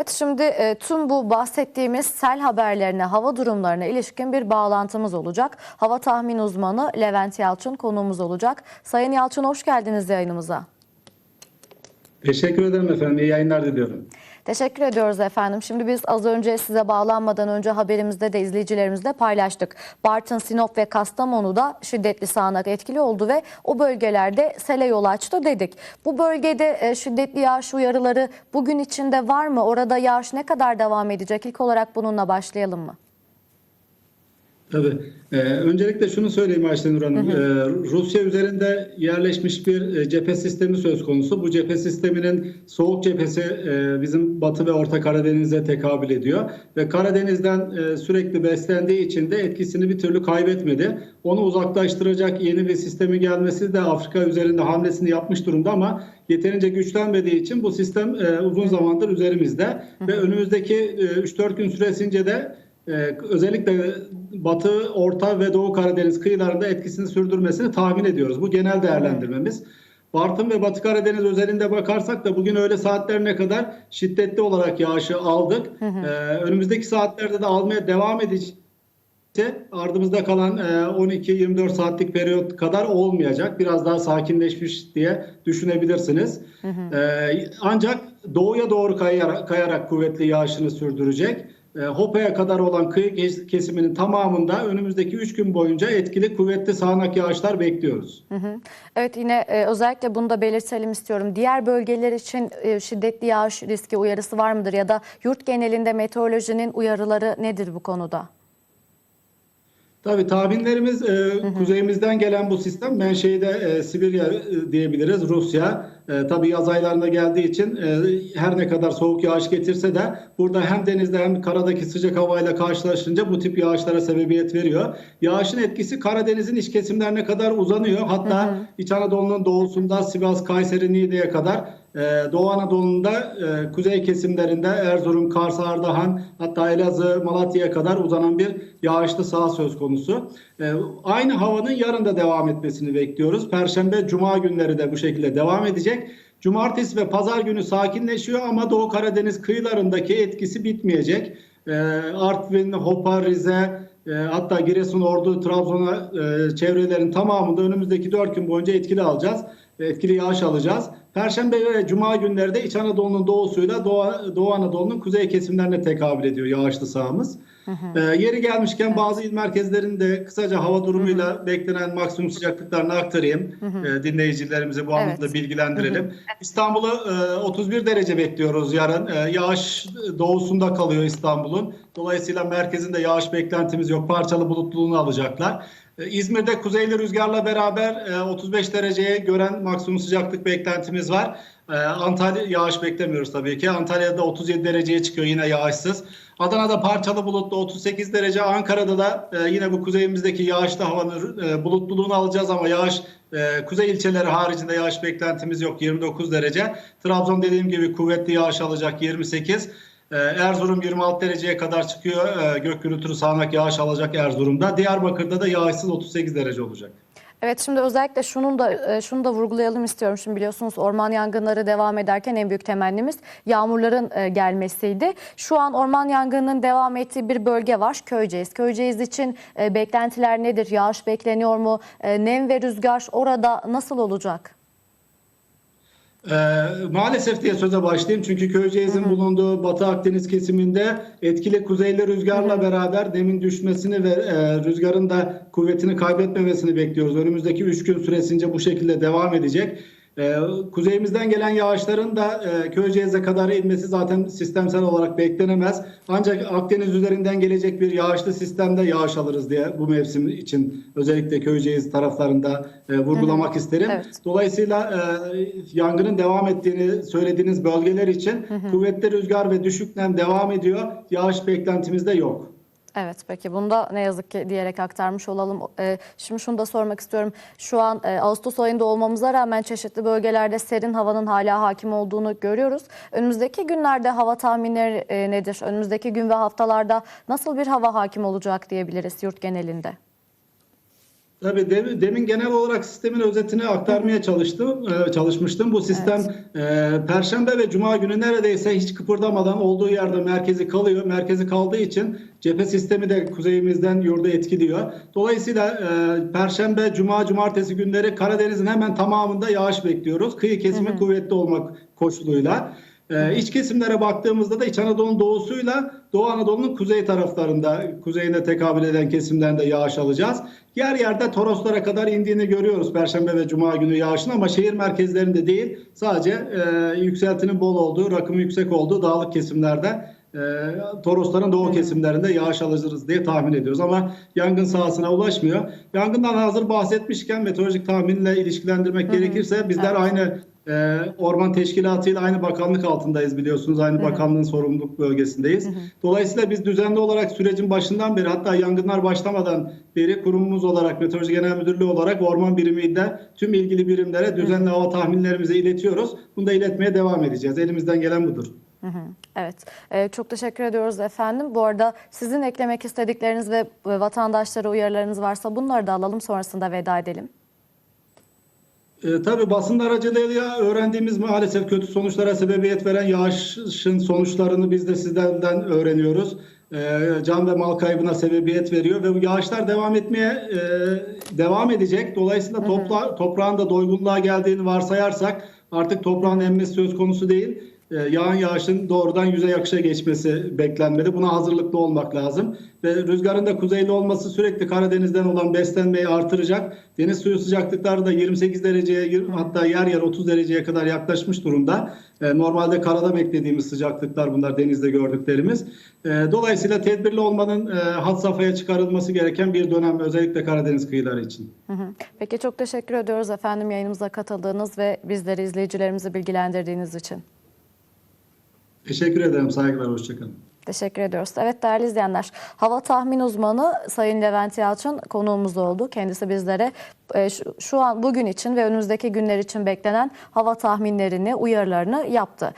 Evet şimdi e, tüm bu bahsettiğimiz sel haberlerine, hava durumlarına ilişkin bir bağlantımız olacak. Hava tahmin uzmanı Levent Yalçın konuğumuz olacak. Sayın Yalçın hoş geldiniz yayınımıza. Teşekkür ederim efendim. İyi yayınlar diliyorum. Teşekkür ediyoruz efendim. Şimdi biz az önce size bağlanmadan önce haberimizde de izleyicilerimizle paylaştık. Bartın, Sinop ve Kastamonu'da şiddetli sağanak etkili oldu ve o bölgelerde sele yol açtı dedik. Bu bölgede e, şiddetli yağış uyarıları bugün içinde var mı? Orada yağış ne kadar devam edecek? İlk olarak bununla başlayalım mı? Tabii. Ee, öncelikle şunu söyleyeyim Ayşenur Hanım. Ee, Rusya üzerinde yerleşmiş bir e, cephe sistemi söz konusu. Bu cephe sisteminin soğuk cephesi e, bizim Batı ve Orta Karadeniz'e tekabül ediyor. Ve Karadeniz'den e, sürekli beslendiği için de etkisini bir türlü kaybetmedi. Onu uzaklaştıracak yeni bir sistemi gelmesi de Afrika üzerinde hamlesini yapmış durumda ama yeterince güçlenmediği için bu sistem e, uzun zamandır üzerimizde. Ve önümüzdeki e, 3-4 gün süresince de Ee, özellikle Batı, Orta ve Doğu Karadeniz kıyılarında etkisini sürdürmesini tahmin ediyoruz. Bu genel değerlendirmemiz. Bartın ve Batı Karadeniz özelinde bakarsak da bugün öğle saatlerine kadar şiddetli olarak yağışı aldık. Ee, önümüzdeki saatlerde de almaya devam edeceğiz. Ardımızda kalan e, 12-24 saatlik periyot kadar olmayacak. Biraz daha sakinleşmiş diye düşünebilirsiniz. Ee, ancak doğuya doğru kayarak, kayarak kuvvetli yağışını sürdürecek. E, Hopa'ya kadar olan kıyı kes- kesiminin tamamında önümüzdeki 3 gün boyunca etkili kuvvetli sağanak yağışlar bekliyoruz. Hı hı. Evet yine e, özellikle bunu da belirtelim istiyorum. Diğer bölgeler için e, şiddetli yağış riski uyarısı var mıdır ya da yurt genelinde meteorolojinin uyarıları nedir bu konuda? Tabii tahminlerimiz e, kuzeyimizden gelen bu sistem menşeide e, Sibirya e, diyebiliriz, Rusya. E, tabii yaz aylarında geldiği için e, her ne kadar soğuk yağış getirse de burada hem denizde hem karadaki sıcak havayla karşılaşınca bu tip yağışlara sebebiyet veriyor. Yağışın etkisi Karadeniz'in iç kesimlerine kadar uzanıyor. Hatta İç Anadolu'nun doğusunda Sivas, Kayseri, Niğde'ye kadar Doğu Anadolu'nda e, kuzey kesimlerinde Erzurum, Kars, Ardahan hatta Elazığ, Malatya'ya kadar uzanan bir yağışlı saha söz konusu. Ee, aynı havanın yarın da devam etmesini bekliyoruz. Perşembe, Cuma günleri de bu şekilde devam edecek. Cumartesi ve Pazar günü sakinleşiyor ama Doğu Karadeniz kıyılarındaki etkisi bitmeyecek. Ee, Artvin, Hopa, Rize, e, hatta Giresun, Ordu, Trabzon'a e, çevrelerin tamamında önümüzdeki 4 gün boyunca etkili alacağız. Etkili yağış alacağız. Perşembe ve Cuma günleri de İç Anadolu'nun doğusuyla Doğu, Doğu Anadolu'nun kuzey kesimlerine tekabül ediyor yağışlı sahamız. Ee, yeri gelmişken bazı il merkezlerinde kısaca hava durumuyla beklenen maksimum sıcaklıklarını aktarayım. Ee, dinleyicilerimizi bu anlamda Evet. bilgilendirelim. İstanbul'u e, 31 derece bekliyoruz yarın. E, yağış doğusunda kalıyor İstanbul'un. Dolayısıyla merkezinde yağış beklentimiz yok. Parçalı bulutluluğunu alacaklar. E, İzmir'de kuzeyli rüzgarla beraber e, 35 dereceye gören maksimum sıcaklık beklentimiz var. E, Antalya yağış beklemiyoruz tabii ki. Antalya'da 37 dereceye çıkıyor yine yağışsız. Adana'da parçalı bulutlu 38 derece. Ankara'da da e, yine bu kuzeyimizdeki yağışlı havanın e, bulutluluğunu alacağız ama yağış e, kuzey ilçeleri haricinde yağış beklentimiz yok 29 derece. Trabzon dediğim gibi kuvvetli yağış alacak 28. Ee, Erzurum 26 dereceye kadar çıkıyor. Ee, Gök gürültülü sağanak yağış alacak Erzurum'da. Diyarbakır'da da yağışsız 38 derece olacak. Evet şimdi özellikle şunun da e, şunu da vurgulayalım istiyorum. Şimdi biliyorsunuz orman yangınları devam ederken en büyük temennimiz yağmurların e, gelmesiydi. Şu an orman yangınının devam ettiği bir bölge var. Köyceğiz. Köyceğiz için e, beklentiler nedir? Yağış bekleniyor mu? Nem ve rüzgar orada nasıl olacak? Ee, maalesef diye söze başlayayım çünkü Köyceğiz'in bulunduğu Batı Akdeniz kesiminde etkili kuzeyli rüzgarla beraber demin düşmesini ve e, rüzgarın da kuvvetini kaybetmemesini bekliyoruz. Önümüzdeki 3 gün süresince bu şekilde devam edecek. Ee, kuzeyimizden gelen yağışların da e, Köyceğiz'e kadar inmesi zaten sistemsel olarak beklenemez. Ancak Akdeniz üzerinden gelecek bir yağışlı sistemde yağış alırız diye bu mevsim için özellikle Köyceğiz taraflarında e, vurgulamak isterim. Evet. Dolayısıyla e, yangının devam ettiğini söylediğiniz bölgeler için kuvvetli rüzgar ve düşük nem devam ediyor. Yağış beklentimizde yok. Evet peki bunu da ne yazık ki diyerek aktarmış olalım. Ee, şimdi şunu da sormak istiyorum. Şu an e, Ağustos ayında olmamıza rağmen çeşitli bölgelerde serin havanın hala hakim olduğunu görüyoruz. Önümüzdeki günlerde hava tahminleri e, nedir? Önümüzdeki gün ve haftalarda nasıl bir hava hakim olacak diyebiliriz yurt genelinde? Tabii dem- demin genel olarak sistemin özetini aktarmaya çalıştım, e, çalışmıştım. Bu sistem e, Perşembe ve Cuma günü neredeyse hiç kıpırdamadan olduğu yerde merkezi kalıyor. Merkezi kaldığı için cephe sistemi de kuzeyimizden yurdu etkiliyor. Dolayısıyla e, Perşembe, Cuma, Cumartesi günleri Karadeniz'in hemen tamamında yağış bekliyoruz. Kıyı kesimi kuvvetli olmak koşuluyla. Ee, iç kesimlere baktığımızda da İç Anadolu'nun doğusuyla Doğu Anadolu'nun kuzey taraflarında, kuzeyine tekabül eden kesimlerinde yağış alacağız. Yer yerde Toroslara kadar indiğini görüyoruz Perşembe ve Cuma günü yağışın ama şehir merkezlerinde değil. Sadece e, yükseltinin bol olduğu, rakımı yüksek olduğu dağlık kesimlerde e, Torosların doğu kesimlerinde yağış alırız diye tahmin ediyoruz. Ama yangın sahasına ulaşmıyor. Yangından hazır bahsetmişken meteorolojik tahminle ilişkilendirmek gerekirse bizler Evet. aynı ee, Orman Teşkilatı ile aynı bakanlık altındayız biliyorsunuz. Aynı bakanlığın sorumluluk bölgesindeyiz. Dolayısıyla biz düzenli olarak sürecin başından beri hatta yangınlar başlamadan beri kurumumuz olarak Meteoroloji Genel Müdürlüğü olarak orman birimiyle tüm ilgili birimlere düzenli hava tahminlerimizi iletiyoruz. Bunu da iletmeye devam edeceğiz. Elimizden gelen budur. Hı hı, Evet, Ee, çok teşekkür ediyoruz efendim. Bu arada sizin eklemek istedikleriniz ve e, vatandaşlara uyarılarınız varsa bunları da alalım sonrasında veda edelim. E, tabii basın aracılığıyla öğrendiğimiz maalesef kötü sonuçlara sebebiyet veren yağışın sonuçlarını biz de sizlerden öğreniyoruz. E, can ve mal kaybına sebebiyet veriyor ve bu yağışlar devam etmeye e, devam edecek. Dolayısıyla topla, toprağın da doygunluğa geldiğini varsayarsak artık toprağın emmesi söz konusu değil. E, yağan yağışın doğrudan yüze yakışa geçmesi beklenmeli. Buna hazırlıklı olmak lazım. Ve rüzgarın da kuzeyli olması sürekli Karadeniz'den olan beslenmeyi artıracak. Deniz suyu sıcaklıkları da 28 dereceye hatta yer yer 30 dereceye kadar yaklaşmış durumda. E, Normalde karada beklediğimiz sıcaklıklar bunlar denizde gördüklerimiz. E, Dolayısıyla tedbirli olmanın e, had safhaya çıkarılması gereken bir dönem özellikle Karadeniz kıyıları için. Peki çok teşekkür ediyoruz efendim yayınımıza katıldığınız ve bizleri izleyicilerimizi bilgilendirdiğiniz için. Teşekkür ederim. Saygılar. Hoşçakalın. Teşekkür ediyoruz. Evet değerli izleyenler, hava tahmin uzmanı Sayın Levent Yalçın konuğumuz oldu. Kendisi bizlere e, şu, şu an bugün için ve önümüzdeki günler için beklenen hava tahminlerini, uyarılarını yaptı.